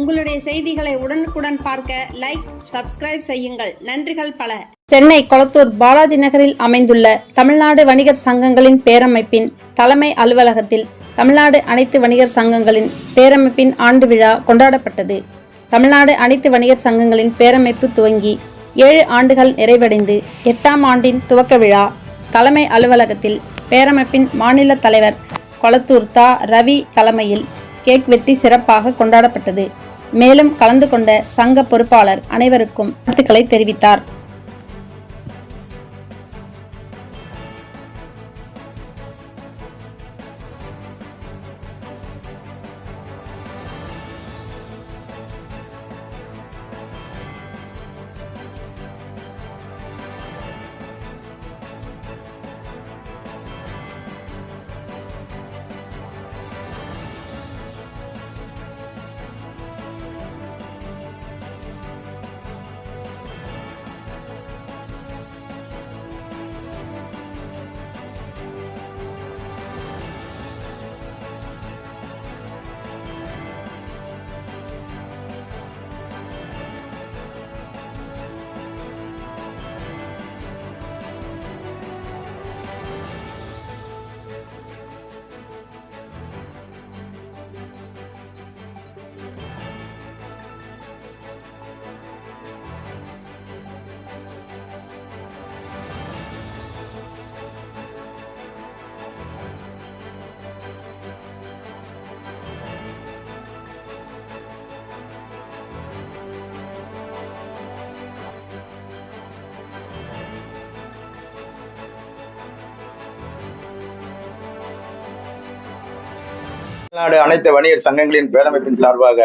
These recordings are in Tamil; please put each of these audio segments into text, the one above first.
உங்களுடைய செய்திகளை உடனுக்குடன் பார்க்க லைக் சப்ஸ்கிரைப் செய்யுங்கள். நன்றிகள் பல. சென்னை கொளத்தூர் பாலாஜி நகரில் அமைந்துள்ள தமிழ்நாடு வணிகர் சங்கங்களின் பேரமைப்பின் தலைமை அலுவலகத்தில் தமிழ்நாடு அனைத்து வணிகர் சங்கங்களின் பேரமைப்பின் ஆண்டு விழா கொண்டாடப்பட்டது. தமிழ்நாடு அனைத்து வணிகர் சங்கங்களின் பேரமைப்பு துவங்கி ஏழு ஆண்டுகள் நிறைவடைந்து எட்டாம் ஆண்டின் துவக்க விழா தலைமை அலுவலகத்தில் பேரமைப்பின் மாநில தலைவர் கொளத்தூர் தா. ரவி தலைமையில் கேக் வெட்டி சிறப்பாக கொண்டாடப்பட்டது. மேலும் கலந்து கொண்ட சங்க பொறுப்பாளர் அனைவருக்கும் வாழ்த்துக்களை தெரிவித்தார். தமிழ்நாடு அனைத்து வணிகர் சங்கங்களின் பேரமைப்பின் சார்பாக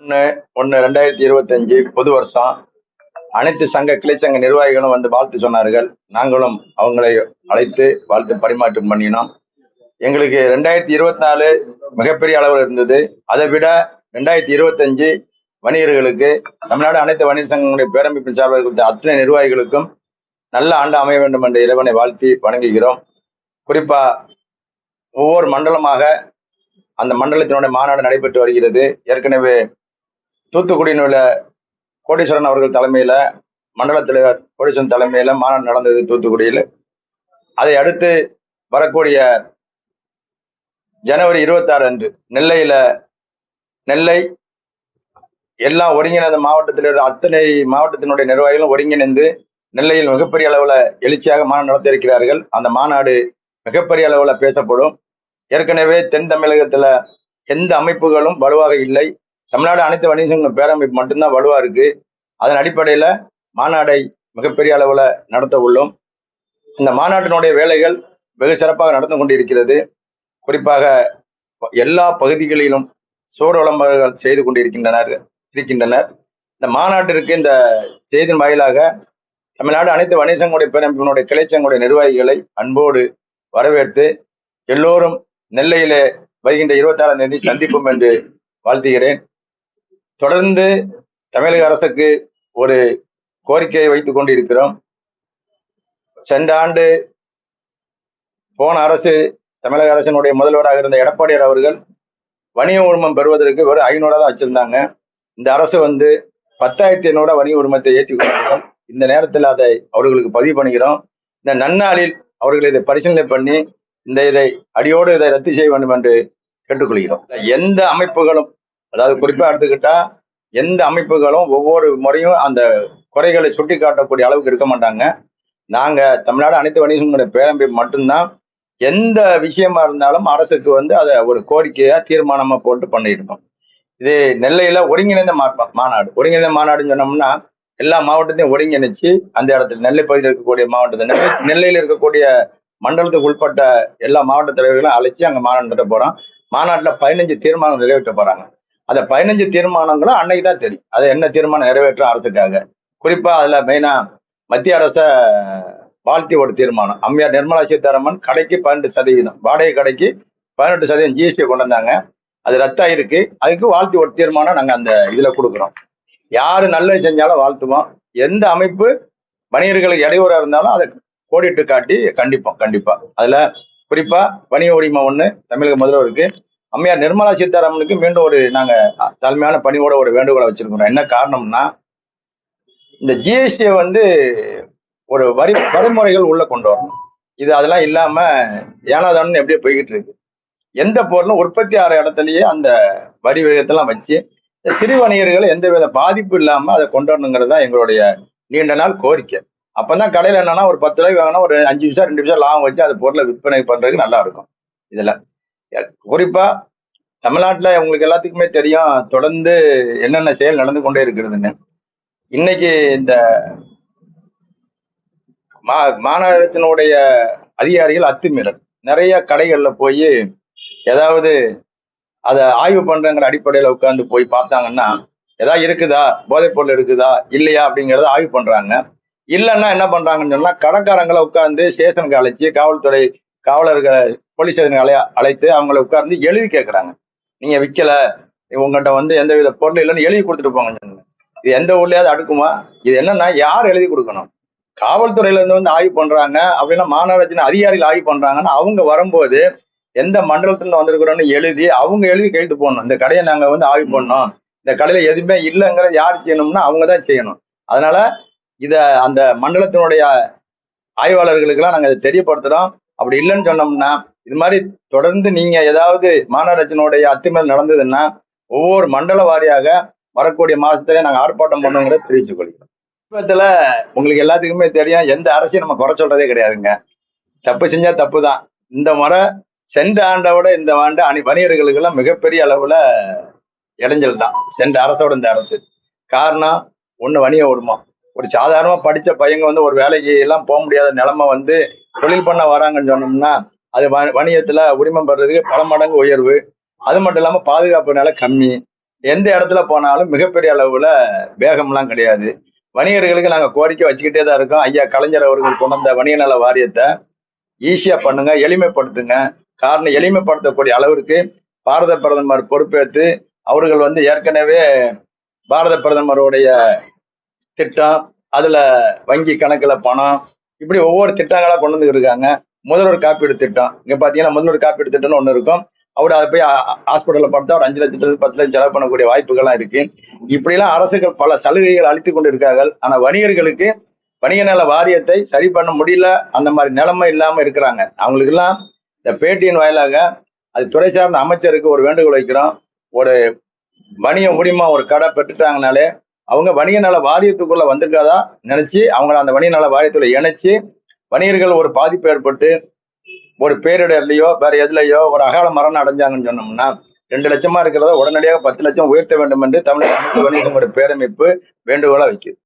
ஒன்று ஒன்று ரெண்டாயிரத்தி இருபத்தஞ்சு புது வருஷம். அனைத்து சங்க கிளை சங்க நிர்வாகிகளும் வந்து வாழ்த்து சொன்னார்கள். நாங்களும் அவங்களை அழைத்து வாழ்த்து பரிமாற்றம் பண்ணினோம். எங்களுக்கு ரெண்டாயிரத்தி இருபத்தி நாலு மிகப்பெரிய அளவில் இருந்தது. அதை விட ரெண்டாயிரத்தி இருபத்தஞ்சு வணிகர்களுக்கு தமிழ்நாடு அனைத்து வணிக சங்கங்களுடைய பேரமைப்பின் சார்பாக கொடுத்த அத்தனை நிர்வாகிகளுக்கும் நல்ல ஆண்டு அமைய வேண்டும் என்ற இறைவனை வாழ்த்தி வணங்குகிறோம். குறிப்பா ஒவ்வொரு மண்டலமாக அந்த மண்டலத்தினுடைய மாநாடு நடைபெற்று வருகிறது. ஏற்கனவே தூத்துக்குடியில் உள்ள கோடீஸ்வரன் அவர்கள் தலைமையில மண்டல தலைவர் கோடீஸ்வரன் தலைமையில மாநாடு நடந்தது தூத்துக்குடியில். அதை அடுத்து வரக்கூடிய ஜனவரி இருபத்தாறு அன்று நெல்லையில நெல்லை எல்லா ஒருங்கிணைந்த மாவட்டத்தில் இருந்த அத்தனை மாவட்டத்தினுடைய நிர்வாகிகளும் ஒருங்கிணைந்து நெல்லையில் மிகப்பெரிய அளவுல எழுச்சியாக மாநாடு நடத்த இருக்கிறார்கள் அந்த மாநாடு மிகப்பெரிய அளவில் பேசப்படும். ஏற்கனவே தென் தமிழகத்துல எந்த அமைப்புகளும் வலுவாக இல்லை. தமிழ்நாடு அனைத்து வணிகங்களும் பேரமைப்பு மட்டும்தான் வலுவா இருக்கு. அதன் அடிப்படையில மாநாடை மிகப்பெரிய அளவுல நடத்த உள்ளோம். இந்த மாநாட்டினுடைய வேலைகள் வெகு சிறப்பாக நடந்து கொண்டிருக்கிறது. குறிப்பாக எல்லா பகுதிகளிலும் சோறு விளம்பரங்கள் செய்து கொண்டிருக்கின்றனர் இருக்கின்றனர். இந்த மாநாட்டிற்கு இந்த செய்தியின் வாயிலாக தமிழ்நாடு அனைத்து வணிகங்களுடைய பேரமைப்பினுடைய கிளைச்சங்களுடைய நிர்வாகிகளை அன்போடு வரவேற்று எல்லோரும் நெல்லையிலே வருகின்ற இருபத்தாறாம் தேதி சந்திப்போம் என்று வாழ்த்துகிறேன். தொடர்ந்து தமிழக அரசுக்கு ஒரு கோரிக்கையை வைத்துக் கொண்டிருக்கிறோம். சென்ற ஆண்டு போன அரசு தமிழக அரசினுடைய முதல்வராக இருந்த எடப்பாடியார் அவர்கள் வணிக உரிமம் பெறுவதற்கு வெறும் ஐநூறு தான் வச்சிருந்தாங்க. இந்த அரசு வந்து பத்தாயிரத்தி ஐநூறு வணிக உரிமத்தை ஏற்றி கொண்டிருக்கிறோம் இந்த நேரத்தில் அதை அவர்களுக்கு பதிவு பண்ணுகிறோம் இந்த நன்னாளில் அவர்கள் இதை பரிசீலனை பண்ணி இந்த இதை அடியோடு இதை ரத்து செய்ய வேண்டும் என்று கேட்டுக்கொள்கிறோம். எந்த அமைப்புகளும் அதாவது குறிப்பாக எடுத்துக்கிட்டா எந்த அமைப்புகளும் ஒவ்வொரு முறையும் அந்த குறைகளை சுட்டி காட்டக்கூடிய அளவுக்கு இருக்க மாட்டாங்க. நாங்கள் தமிழ்நாடு அனைத்து வணிகங்களுடைய பேரமைப்பு மட்டும்தான். எந்த விஷயமா இருந்தாலும் அரசுக்கு வந்து அதை ஒரு கோரிக்கையா தீர்மானமா போட்டு பண்ணியிருக்கோம். இது நெல்லையில ஒருங்கிணைந்த மாநாடு. ஒருங்கிணைந்த மாநாடுன்னு சொன்னோம்னா எல்லா மாவட்டத்தையும் ஒருங்கிணைச்சு அந்த இடத்துல நெல்லை பகுதியில் இருக்கக்கூடிய மாவட்டத்தை நெல்லை நெல்லையில் இருக்கக்கூடிய மண்டலத்துக்கு உட்பட்ட எல்லா மாவட்ட தலைவர்களும் அழைச்சி அங்க மாநாடு நடத்த போறோம். மாநாட்டுல பதினஞ்சு தீர்மானம் நிறைவேற்ற போறாங்க. அந்த பதினஞ்சு தீர்மானங்களும் அன்னைக்கு தான் தெரியும். அது என்ன தீர்மானம் நிறைவேற்றும் அரசுக்காக. குறிப்பா அதுல மெயினா மத்திய அரச வாழ்த்தி ஒரு தீர்மானம். அம்மையார் நிர்மலா சீதாராமன் கடைக்கு பன்னெண்டு சதவீதம் வாடகை கடைக்கு பதினெட்டு சதவீதம் ஜிஎஸ்டி கொண்டு வந்தாங்க அது ரத்தாயிருக்கு அதுக்கு வாழ்த்தி ஒரு தீர்மானம் நாங்க அந்த இதுல கொடுக்குறோம். யாரு நல்லது செஞ்சாலும் வாழ்த்துவோம். எந்த அமைப்பு வணிகர்களுக்கு இடையூறா இருந்தாலும் அதை கோடிட்டு காட்டி கண்டிப்போம் கண்டிப்பா. அதுல குறிப்பா வணிக உரிமை ஒண்ணு தமிழக முதல்வருக்கு. அம்மையார் நிர்மலா சீதாராமனுக்கு மீண்டும் ஒரு நாங்க தலைமையான பணியோட ஒரு வேண்டுகோளை வச்சிருக்கிறோம். என்ன காரணம்னா இந்த ஜிஎஸ்டி வந்து ஒரு வரி வரைமுறைகள் உள்ள கொண்டு வரணும். இது அதெல்லாம் இல்லாம ஏனாதானு எப்படியே போய்கிட்டு இருக்கு. எந்த பொருளும் உற்பத்தி ஆகிற இடத்துலயே அந்த வரி விகிதத்தெல்லாம் வச்சு இந்த சிறு வணிகர்கள் எந்தவித பாதிப்பு இல்லாம அதை கொண்டு வரணுங்கிறது தான் எங்களுடைய நீண்ட நாள் கோரிக்கை. அப்பதான் கடையில என்னன்னா ஒரு பத்து ரூபாய்க்கு வாங்கினா ஒரு அஞ்சு நிமிஷம் ரெண்டு நிமிஷம் லாபம் வச்சு அது பொருளை விற்பனை பண்றதுக்கு நல்லா இருக்கும் இதுல குறிப்பா தமிழ்நாட்டுல உங்களுக்கு எல்லாத்துக்குமே தெரியும் தொடர்ந்து என்னென்ன செயல் நடந்து கொண்டே இருக்கிறதுன்னு. இன்னைக்கு இந்த மா மாநகரத்தினுடைய அதிகாரிகள் அத்துமீறல். நிறைய கடைகள்ல போய் ஏதாவது அதை ஆய்வு பண்றங்கிற அடிப்படையில உட்கார்ந்து போய் பார்த்தாங்கன்னா ஏதாவது இருக்குதா? போதைப்பொருள் இருக்குதா? இல்லையா அப்படிங்கறத ஆய்வு பண்றாங்க. இல்லைன்னா என்ன பண்றாங்கன்னு சொன்னா கடைக்காரங்களை உட்கார்ந்து ஸ்டேஷனுக்கு அழைச்சி காவல்துறை காவலர்களை போலீஸ் ஸ்டேஷனுக்கு அலைய அழைத்து அவங்கள உட்கார்ந்து எழுதி கேட்கறாங்க. நீங்க விற்கல உங்கள்கிட்ட வந்து எந்த வித பொருள் இல்லைன்னு எழுதி கொடுத்துட்டு போங்க சொன்னாங்க. இது எந்த ஊர்லயாவது அடுக்குமா? இது என்னன்னா யார் எழுதி கொடுக்கணும்? காவல்துறையில இருந்து வந்து ஆய்வு பண்றாங்க அப்படின்னா மாநகராட்சி அதிகாரிகள் ஆய்வு பண்றாங்கன்னா அவங்க வரும்போது எந்த மண்டலத்துல வந்திருக்கிறோன்னு எழுதி அவங்க எழுதி கேட்டு போடணும் இந்த கடையை நாங்க வந்து ஆய்வு பண்ணோம். இந்த கடையில எதுவுமே இல்லைங்கிறத யார் செய்யணும்னா அவங்க தான் செய்யணும். அதனால இதை அந்த மண்டலத்தினுடைய ஆய்வாளர்களுக்கெல்லாம் நாங்கள் இதை தெரியப்படுத்துகிறோம் அப்படி இல்லைன்னு சொன்னோம்னா இது மாதிரி தொடர்ந்து நீங்கள் ஏதாவது மாநகராட்சியினுடைய அத்துமீறல் நடந்ததுன்னா ஒவ்வொரு மண்டல வாரியாக வரக்கூடிய மாசத்துல நாங்கள் ஆர்ப்பாட்டம் பண்ணுங்கிறத தெரிவித்துக் கொள்கிறோம். சமீபத்துல உங்களுக்கு எல்லாத்துக்குமே தெரியும் எந்த அரசையும் நம்ம குறை சொல்கிறதே கிடையாதுங்க. தப்பு செஞ்சால் தப்பு தான் இந்த முறை சென்ற ஆண்டை விட இந்த ஆண்டு அணி வணிகர்களுக்கெல்லாம் மிகப்பெரிய அளவில் இடைஞ்சல் தான். சென்ற அரசோட இந்த அரசு. காரணம் ஒன்று வணிக உரிமம். ஒரு சாதாரணமா படிச்ச பையங்க வந்து ஒரு வேலைக்கு எல்லாம் போக முடியாத நிலைமை வந்து தொழில் பண்ண வராங்கன்னு சொன்னோம்னா அது வணிகத்துல உரிமம் பெறதுக்கு பல மடங்கு உயர்வு. அது மட்டும் இல்லாம பாதுகாப்பு நிலை கம்மி. எந்த இடத்துல போனாலும் மிகப்பெரிய அளவுல வேகம்லாம் கிடையாது. வணிகர்களுக்கு நாங்க கோரிக்கை வச்சுக்கிட்டே தான் இருக்கோம். ஐயா கலைஞர் அவர்கள் கொண்டு வந்த வணிக நல வாரியத்தை ஈஸியா பண்ணுங்க எளிமைப்படுத்துங்க. காரணம் எளிமைப்படுத்தக்கூடிய அளவிற்கு பாரத பிரதமர் பொறுப்பேற்று அவர்கள் வந்து ஏற்கனவே பாரத பிரதமருடைய திட்டம் அதுல வங்கி கணக்குல பணம் இப்படி ஒவ்வொரு திட்டங்களா கொண்டு வந்து இருக்காங்க. முதல்வர் காப்பீடு திட்டம். இங்க பாத்தீங்கன்னா முதல்வர் காப்பீடு திட்டம்னு ஒண்ணு இருக்கும். அவர் அதை போய் ஹாஸ்பிட்டல்ல படுத்தா ஒரு அஞ்சு லட்சத்துல பத்து லட்சம் செலவு பண்ணக்கூடிய வாய்ப்புகள்லாம் இருக்கு. இப்படிலாம் அரசுகள் பல சலுகைகள் அளித்துக் கொண்டு இருக்கார்கள் ஆனா வணிகர்களுக்கு வணிக நல வாரியத்தை சரி பண்ண முடியல. அந்த மாதிரி நிலைமை இல்லாம இருக்கிறாங்க. அவங்களுக்கு எல்லாம் இந்த பேட்டியின் வாயிலாக அது துறை சார்ந்த அமைச்சருக்கு ஒரு வேண்டுகோள் வைக்கிறோம். ஒரு வணிக முடியுமா ஒரு கடை பெற்றுட்டாங்கனாலே அவங்க வணிக நல வாரியத்துக்குள்ள வந்திருக்காதா நினைச்சு அவங்கள அந்த வணிக நல வாரியத்துல இணைச்சு வணிகர்கள் ஒரு பாதிப்பு ஏற்பட்டு ஒரு பேரிடர்லையோ வேற எதுலையோ ஒரு அகால மரணம் அடைஞ்சாங்கன்னு சொன்னோம்னா ரெண்டு லட்சமா இருக்கிறத உடனடியாக பத்து லட்சம் உயர்த்த வேண்டும் என்று தமிழக வணிக ஒரு பேரமைப்பு வேண்டுகோளா வைக்குது.